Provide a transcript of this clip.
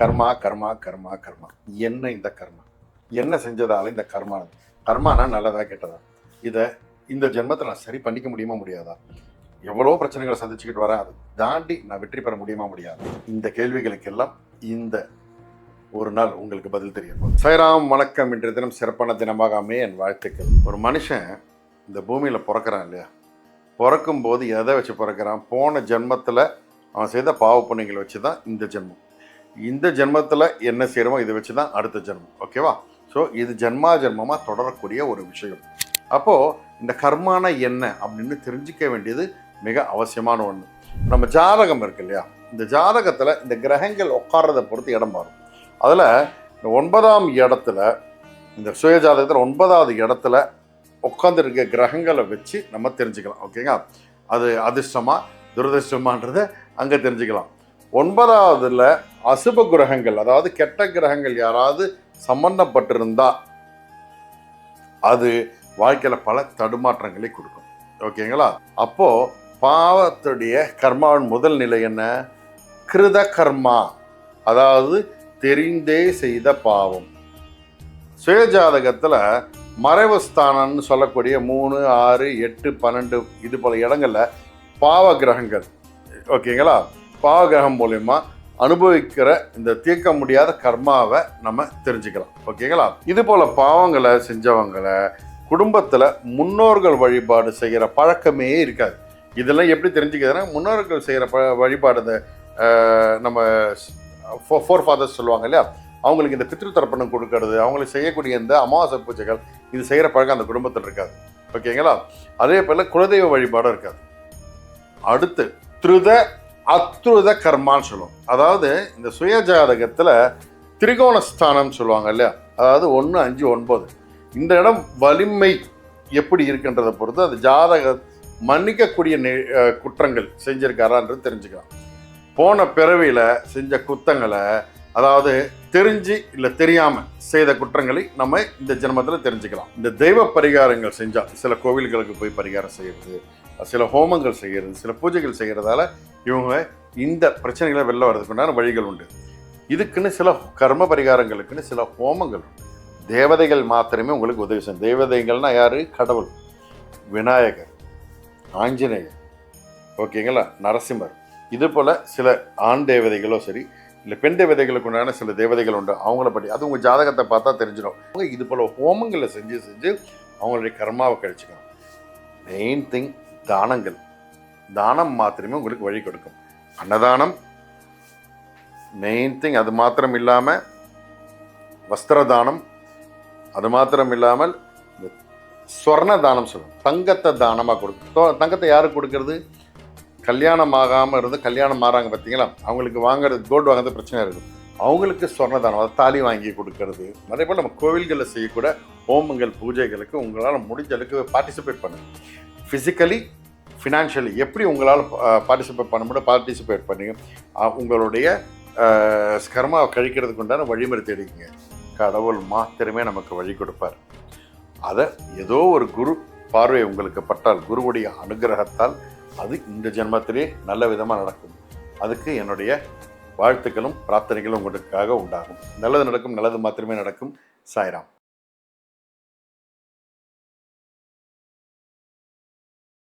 கர்மா கர்மா கர்மா கர்மா. என்ன இந்த கர்மா? என்ன செஞ்சதால இந்த கர்மா? கர்மானா நல்லதா கெட்டதா? இதை இந்த ஜென்மத்தில் நான் சரி பண்ணிக்க முடியுமா முடியாதா? எவ்வளோ பிரச்சனைகளை சந்திச்சுக்கிட்டு வரேன் அது தாண்டி நான் வெற்றி பெற முடியுமா முடியாது? இந்த கேள்விகளுக்கெல்லாம் இந்த ஒரு நாள் உங்களுக்கு பதில் தெரியும் சைராம் வணக்கம். இன்றைய தினம் சிறப்பான தினமாக அமைய என் வாழ்த்துக்கள். ஒரு மனுஷன் இந்த பூமியில் பிறக்கிறான் இல்லையா? பிறக்கும்போது எதை வச்சு பிறக்கிறான்? போன ஜென்மத்தில் அவன் செய்த பாவ புண்ணியங்களை வச்சு தான் இந்த ஜென்மம். இந்த ஜென்மத்தில் என்ன செய்கிறோமோ இதை வச்சு தான் அடுத்த ஜென்மம் ஓகேவா? ஸோ இது ஜென்மா ஜென்மமாக தொடரக்கூடிய ஒரு விஷயம். அப்போது இந்த கர்மான என்ன அப்படின்னு தெரிஞ்சிக்க வேண்டியது மிக அவசியமான ஒன்று நம்ம ஜாதகம் இருக்கு இல்லையா? இந்த ஜாதகத்தில் இந்த கிரகங்கள் உட்கார்றதை பொறுத்து இடம் மாறும். அதில் இந்த ஒன்பதாம் இடத்துல இந்த சுய ஜாதகத்தில் ஒன்பதாவது இடத்துல உட்காந்துருக்க கிரகங்களை வச்சு நம்ம தெரிஞ்சுக்கலாம் ஓகேங்களா அது அதிர்ஷ்டமாக துரதிர்ஷ்டமான்றதை அங்கே தெரிஞ்சுக்கலாம். ஒன்பதாவதுல அசுப கிரகங்கள் அதாவது கெட்ட கிரகங்கள் யாராவது சம்பந்தப்பட்டிருந்தா அது வாழ்க்கையில் பல தடுமாற்றங்களை கொடுக்கும். ஓகேங்களா? அப்போ பாவத்துடைய கர்மாவின் முதல் நிலை என்ன? கிருத கர்மா அதாவது தெரிந்தே செய்த பாவம். சுயஜாதகத்தில் மறைவு ஸ்தானம்னு சொல்லக்கூடிய மூணு ஆறு எட்டு பன்னெண்டு இது போல இடங்களில் பாவ கிரகங்கள். ஓகேங்களா? பாவ கிரகம் மூலயமா அனுபவிக்கிற இந்த தீர்க்க முடியாத கர்மாவை நம்ம தெரிஞ்சுக்கலாம். ஓகேங்களா? இது போல பாவங்களை செஞ்சவங்களை குடும்பத்தில் முன்னோர்கள் வழிபாடு செய்கிற பழக்கமே இருக்காது. இதெல்லாம் எப்படி தெரிஞ்சுக்கிறதுனா முன்னோர்கள் செய்கிற ப வழிபாடு இந்த நம்ம நம்ம ஃபோர் ஃபாதர்ஸ் சொல்லுவாங்க இல்லையா? அவங்களுக்கு இந்த பித்ரு தர்ப்பணம் கொடுக்கறது அவங்களுக்கு செய்யக்கூடிய இந்த அமாவாசை பூஜைகள் இது செய்கிற பழக்கம் அந்த குடும்பத்தில் இருக்காது. ஓகேங்களா? அதே போல் குலதெய்வ வழிபாடும் இருக்காது. அடுத்து திருத அத்ருத கர்மான்னு சொல்லுவோம். அதாவது இந்த சுயஜாதகத்தில் திரிகோணஸ்தானம் சொல்லுவாங்க இல்லையா? அதாவது ஒன்று அஞ்சு ஒன்பது. இந்த இடம் வலிமை எப்படி இருக்குன்றதை பொறுத்து அது ஜாதக மன்னிக்கக்கூடிய நெ- குற்றங்கள் செஞ்சுருக்காரான்றது தெரிஞ்சுக்கலாம். போன பிறவியில் செஞ்ச குத்தங்களை அதாவது தெரிஞ்சு இல்லை தெரியாமல் செய்த குற்றங்களை நம்ம இந்த ஜென்மத்தில் தெரிஞ்சுக்கலாம். இந்த தெய்வ பரிகாரங்கள் செஞ்சால் சில கோவில்களுக்கு போய் பரிகாரம் செய்கிறது சில ஹோமங்கள் செய்கிறது சில பூஜைகள் செய்கிறதால இவங்க இந்த பிரச்சனைகளை வெளில வர்றதுக்குண்டான வழிகள் உண்டு. இதுக்குன்னு சில கர்ம பரிகாரங்களுக்குன்னு சில ஹோமங்கள் தேவதைகள் மாத்திரமே உங்களுக்கு உதவி செய்யும். தேவதைகள்னா யார்? கடவுள். விநாயகர் ஆஞ்சநேயர். ஓகேங்களா? நரசிம்மர். இது போல் சில ஆண் தேவதைகளோ சரி இல்லை பெண் தேவதைகளுக்கு உண்டான சில தேவதைகள் உண்டு. அவங்கள பற்றி அது உங்கள் ஜாதகத்தை பார்த்தா தெரிஞ்சிடும். அவங்க இது போல் ஹோமங்களை செஞ்சு செஞ்சு அவங்களுடைய கர்மாவை கழிச்சுக்கணும். மெயின் திங் தானங்கள். தானம் மாத்திரமே உங்களுக்கு வழி கொடுக்கும். அன்னதானம் மெயின் திங் அது மாத்திரம் இல்லாமல் வஸ்திர தானம் அது மாத்திரம் இல்லாமல் ஸ்வர்ண தானம் சொல்லுவோம். தங்கத்தை தானமாக கொடுக்கும். தங்கத்தை யாருக்கு கொடுக்கறது? கல்யாணம் ஆகாமல் இருந்து கல்யாணம் மாறாங்க பார்த்தீங்களா அவங்களுக்கு வாங்குறது கோல்டு வாங்குறது பிரச்சனை இருக்கும் அவங்களுக்கு ஸ்வர்ண தானம் அதாவது தாலி வாங்கி கொடுக்கறது. அதே போல் நம்ம கோவில்களில் செய்யக்கூட ஹோமங்கள் பூஜைகளுக்கு உங்களால் முடிஞ்ச அளவுக்கு பார்ட்டிசிபேட் பண்ணுங்க ஃபிசிக்கலி ஃபினான்ஷியலி எப்படி உங்களால் பார்ட்டிசிபேட் பண்ண முடியும் பார்ட்டிசிபேட் பண்ணுங்க? உங்களுடைய அஹ், கழிக்கிறதுக்கு உண்டான வழிமுறை தேடிக்கங்க. கடவுள் மாத்திரமே நமக்கு வழி கொடுப்பார். அதை ஏதோ ஒரு குரு பார்வை உங்களுக்கு பட்டால் குருவுடைய அனுகிரகத்தால் அது இந்த ஜென்மத்திலே நல்ல விதமாக நடக்கும். அதுக்கு என்னுடைய வாழ்த்துக்களும் பிரார்த்தனைகளும் உங்களுக்காக உண்டாகும். நல்லது நடக்கும் நல்லது மாத்திரமே நடக்கும். சாய்ராம்.